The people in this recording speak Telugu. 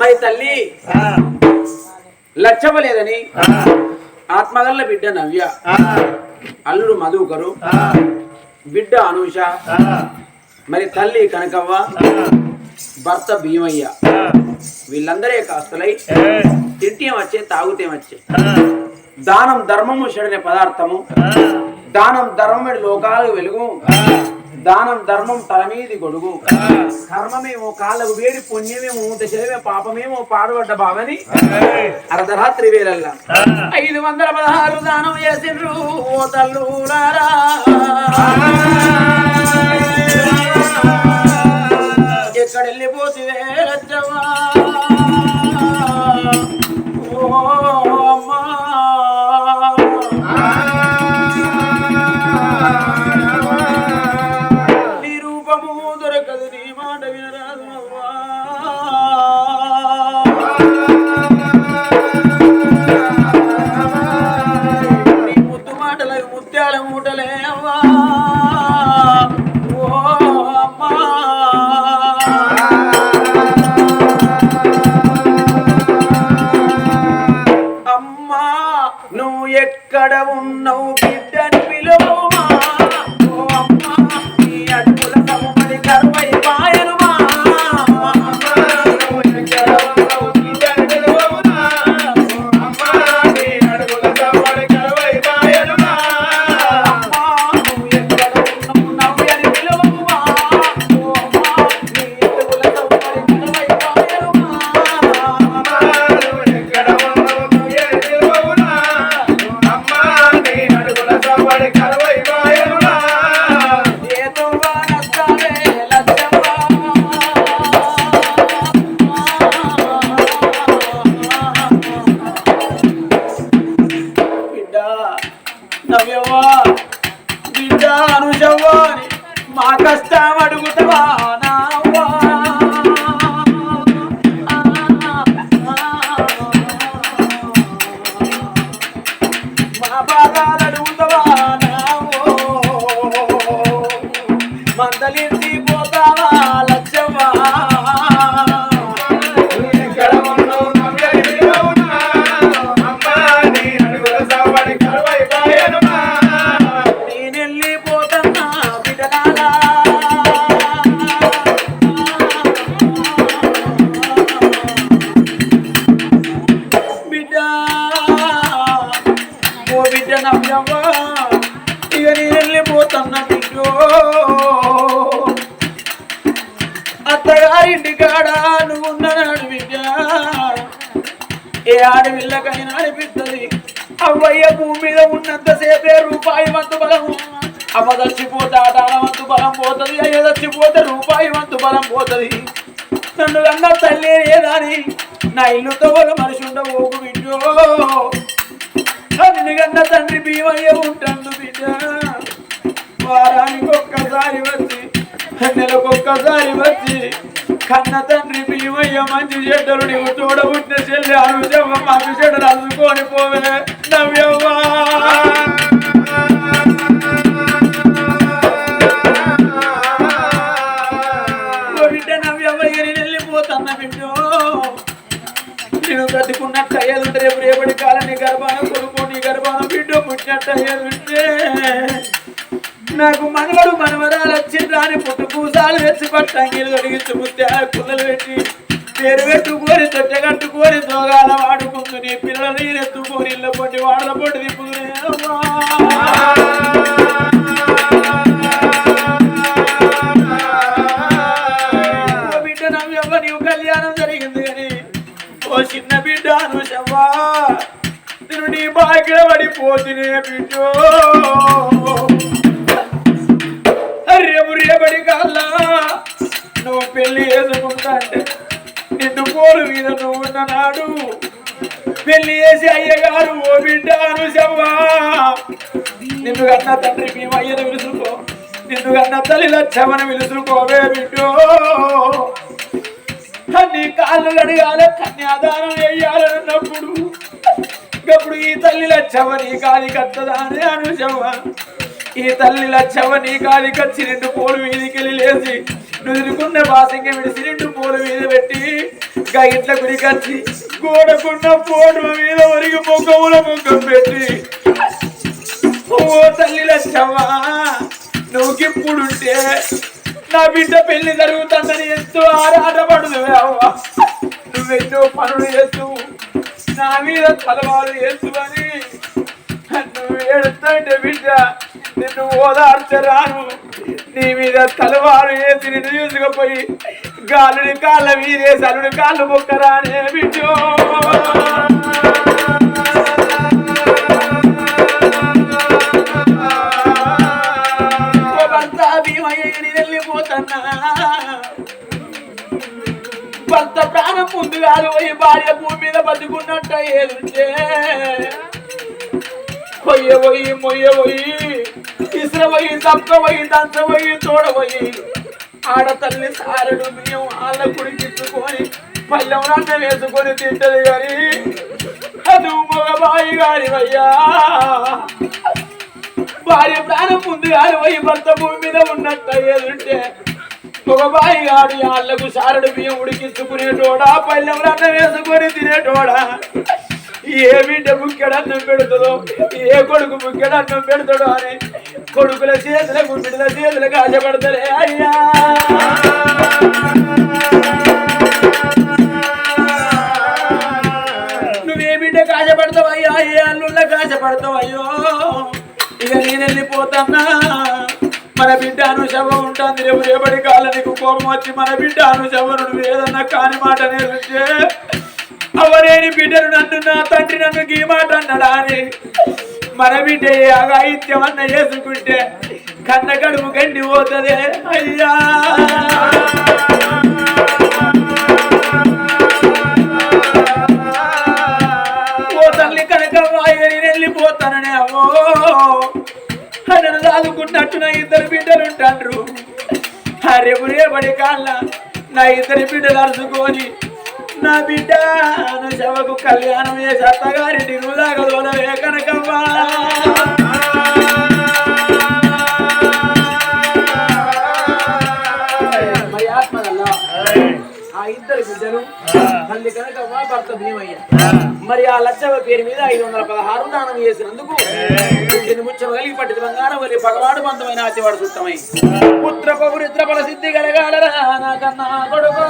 మరి తల్లి లచ్చవలేదని ఆత్మగల్ల బిడ్డ నవ్య అల్లుడు మధుకరు బిడ్డ అనూష మరి తల్లి కనకవ్వ భర్త భీమయ్య. వీళ్ళందరే కాస్తలై తింటే వచ్చే తాగుతే వచ్చే దానం ధర్మము చెడనే పదార్థము. దానం ధర్మముడి లోకాలకు వెలుగు. దానం ధర్మం తల మీది గొడుగు. కర్మమేమో కాళ్ళకు వేడి పుణ్యమేమో దశలమే పాపమేమో పాడుపడ్డ బావని అర్ధరాత్రి వేళల్లా. ఐదు వందల పదహారు దానం చేసిండ్రు ఓ తల్లులారా ఎక్కడ వెళ్ళిపోతివే రచ్చవా ఓ বাবা ఏ ఆడపిల్లకైనా అనిపిస్తుంది అవ్వయ్య భూమి మీద ఉన్నంతసేపే రూపాయి వంతు బలము. అమ్మ చచ్చిపోతే ఆటాడ వంతు బలం పోతుంది. అయ్య చచ్చిపోతే రూపాయి వంతు బలం పోతుంది. నన్ను కన్నా తల్లి ఏదాని నా ఇల్లుతో ఒక మనిషి ఉండబోకు బిడ్డో. నన్ను కన్నా తండ్రి భీమయ్య ఉంటాను బిడ్డ. వారానికి ఒక్కసారి వచ్చి నెలకొక్కసారి వచ్చి కన్న తండ్రి భీమయ్య మంచి చెడ్డలు నీవు చూడబుట్టిన చెల్లి అనుజమ్మ మంచి చెడ్డలు అందుకొని పోవే. నవ్యవ్వా. నేను బ్రతికున్నట్టు అయ్యేది రేపు రేపటి కాలం నీ గర్భాన కొడుకు నీ గర్భాన బిడ్డ పుట్టినట్టు అయ్యేది నాకు మనవడు మనవరాలు వచ్చిండ్రా అని పుట్టు పూసాలు తెచ్చి పట్టంగిలు తొడిగించి ముత్యాల పుల్లలు పెట్టి పేరు పెట్టుకొని తొట్టగట్టుకొని దోగాల వాడుకుంటూ పిల్లల పిల్లలు ఎత్తుకొని ఇళ్ళ పొట్టి వాడల పొట్టి తిప్పుకునే బిడ్డ నవ్వమ్మ నీవు కళ్యాణం జరిగింది కానీ ఓ చిన్న బిడ్డ అనుషవ్వా. నేను నీ బాగా పడిపోతునే బిడ్డో. నాడు పెళ్ళి చేసి అయ్యగారు ఓ బిడ్డ అనుసవ్వా నిన్ను కన్నా తండ్రి భీమయ్యను విలుసుకో. నిన్ను కన్నా తల్లి లచ్చమని విలుసుకోవే బిడ్డో. నీ కాళ్ళు కడగాలి కన్యాదానం వేయాలన్నప్పుడు ఇప్పుడు ఈ తల్లి లచ్చవ నీ కాలి కట్టదా అని అనుజవ్వ ఈ తల్లి లచ్చవ నీ కాలి కచ్చి రెండు పోలు వీధికెళ్ళి లేచి నుదురుకున్న తిరుగున్న బాసింగ విడిసి పూల మీద పెట్టి గా ఇంట్ల గుడికొచ్చి గోడకున్న పోటు మీద ఒరిగి ముఖముల ముఖం పెట్టి. ఓ తల్లి లచ్చవ్వా నువ్వుకిప్పుడుంటే నా బిడ్డ పెళ్ళి జరుగుతుందని ఎంతో ఆరాటపడుదు అవ్వ నువ్వెన్నో పనులు చేస్తూ నా మీద తలవారు చేస్తువని నువ్వు ఏడుస్తుంటే బిడ్డ నిన్ను ఓదార్చరాను. నీ మీద తలవారు వేసి నిన్ను తీసుకుపోయి గాలుని కాళ్ళ మీదే సలుని కాళ్ళు మొక్కరానే బిడ్డో. భర్త ప్రాణం ముందు కాదు పోయి భార్య భూమి మీద బతుకున్నట్ట ఏదుంటే పొయ్య పోయి మొయ్య పోయి ఇసుర పోయి తప్ప పోయి ఆడతల్లి సారడు బియ్యం వాళ్ళ కుడికిచ్చుకొని పల్లెం అన్నం వేసుకొని తింటది గాని అది మగబాయి గాని అయ్యా భార్య ప్రాణం ముందు గాని పోయి భర్త భూమి మీద ఉన్నట్ట ఏదుంటే గారి బాయి గాడు వాళ్ళకు సారడు బియ్యం ఉడికించుకునేటోడా పల్లెం అన్నం వేసుకొని తినేటోడా? ఏ బిడ్డ బుక్కెడన్నం పెడుతుందో ఏ కొడుకు బుక్కెడన్నం పెడతాడో అని కొడుకుల చేతుల గుడ్డుల చేతులకు ఆశపడతారే అయ్యా. నువ్వే బిడ్డ కాశపడతావు అయ్యా ఏ అల్లుళ్ళ అయ్యో ఇక నేను వెళ్ళిపోతానా? మన బిడ్డ అనుశవ ఉంటుంది రేపు రేపటి కాలం నీకు కోపం వచ్చి మన బిడ్డ అనుశవనుడు నువ్వు ఏదన్నా కాని మాట నేర్చే అవరేని బిడ్డను నన్ను నా తండ్రి నన్ను గీ మాట అన్నడా అని. మన బిడ్డ అగాయిత్యం అన్న చేసుకుంటే కన్న కడుపు గండి పోతుంది. అయ్యా. పోతల్ని కనుక వాయని వెళ్ళిపోతాననే అమ్మో. నన్ను దాదుకున్నట్టు నా ఇద్దరు బిడ్డలు ఉంటాండ్రు. రేపు రేపటి కాళ్ళ నా ఇద్దరి బిడ్డలు అరుచుకొని నా బిడ్డ నా శవకు కళ్యాణం చేసి అత్తగారింటి నువ్వులాగా కనకవ్వా మరి ఆ ఇద్దరు బిడ్డలు. తల్లి కనకవ్వ భర్త భీమయ్య. మరి ఆ లచ్చవ పేరు మీద ఐదు వందల పదహారు దానం చేసినందుకు ముచ్చం కలిగి పట్టిన బంగారం వలి పగవాడు బంధమైన అతివాడు సుత్తమై పుత్ర పౌరిత్ర బల సిద్ధి కలగాలరా నా కన్నా కొడుకు.